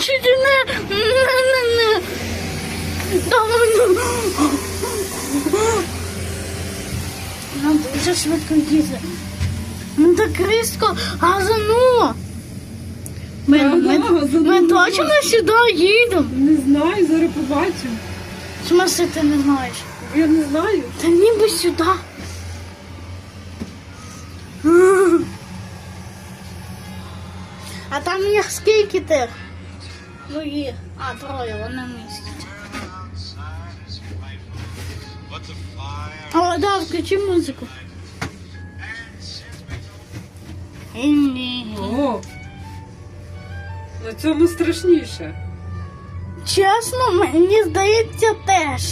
чуть не... не, не, не. Та ну. Нам дуже швидко їде. Ну так різко газануло. Ми, ми, ми, газануло. точно сюди їдемо. Не знаю, зараз побачимо. В смысле ти не знаєш? Я не знаю. Та ніби сюди. А там їх скільки тих? Ну їх. А, троє, вони містять. О, да, включи музику. О, на цьому страшніше. Чесно, мені здається теж.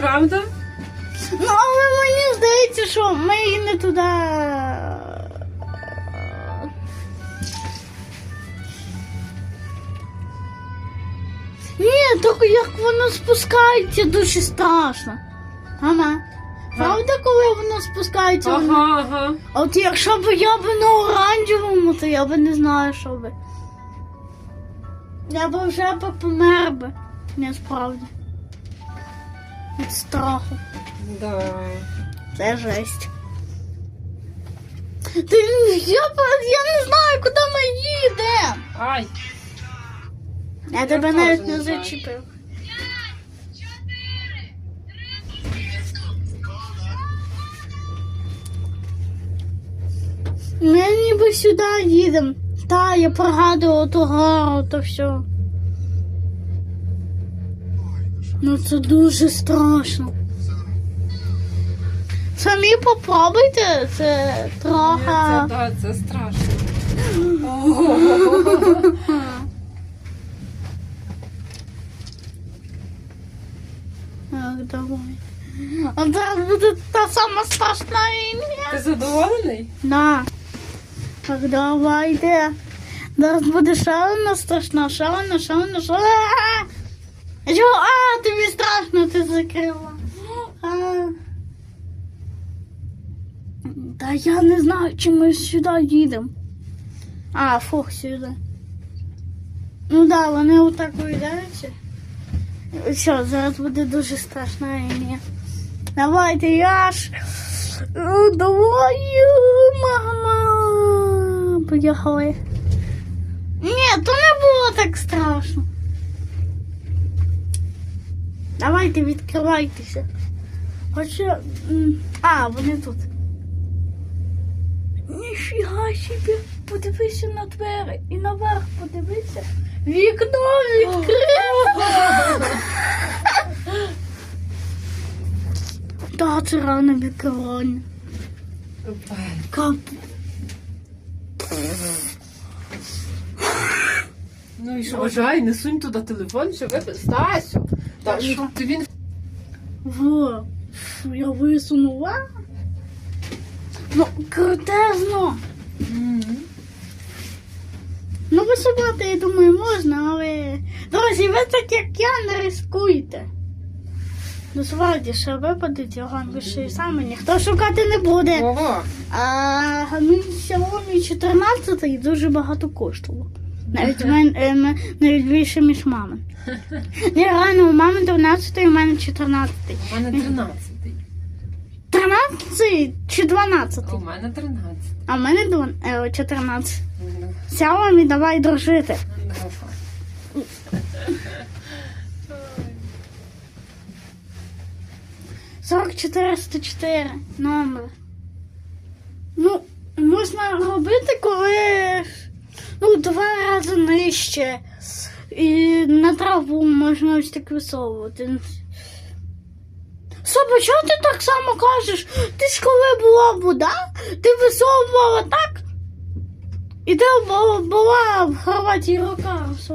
Правда? Ну, але мені здається, що ми і не туди. Тільки як воно спускається, дуже страшно. Ага. Правда, коли воно спускається? воно- Ага, ага. А От якщо б я б на оранжевому, то я б не знаю, що би. Я б вже б помер би. Насправді. Від страху. Да. Це жесть. Ти, я, б- я не знаю, куди ми їдемо. Ай, Я тебе навіть не зачепив. Ми ніби сюди їдемо. Та, я пригадувала ту гору, то все. Ну це дуже страшно. Самі попробуйте, це трохи. це, да, це страшно. Ого. Так, давай. А зараз буде та сама страшна і Ти задоволений? Да. Так, давайте. Зараз буде одна страшна, одна, ще одна. А? А, тобі страшно, ти закрила. А. Та я не знаю, чи ми сюди їдемо. А, фух, сюди. Ну да, вони отак виїдаються. Все, зараз буде дуже страшна ім'я. Давайте, я ж. Ну, давай, мама. Поїхали. Ні, то не було так страшно. Давайте, відкривайтеся. Хоча. А, вони тут. Ніфіга собі. Подивися на двері і наверх подивися. Вікно відкрите. Та це рано відкривання. Кап. Ну і що, вважай, не сунь туди телефон, що ви Стасю. Та що? ну, він Во. Я висунула. Ну, крутезно. Ну, висувати, я думаю, можна, але. Друзі, ви так як я не рискуйте. Ну, справді, що випадуть, його більше і саме ніхто шукати не буде. Ого. А мій Xiaomi 14 дуже багато коштував. Навіть, в мен, е, навіть більше, ніж мамин. Ні, реально, у мами 12, у мене 14. У мене 13. 13 чи 12? У мене 13. А в мене дон- е, 14. Xiaomi, давай дружити. Сорок 404 номер. Ну, можна робити, коли ну, два рази нижче. І на траву можна ось так висовувати. Соба, чого ти так само кажеш? Ти ж коли була вода, ти висовувала так? І ти була в Хорватії рока.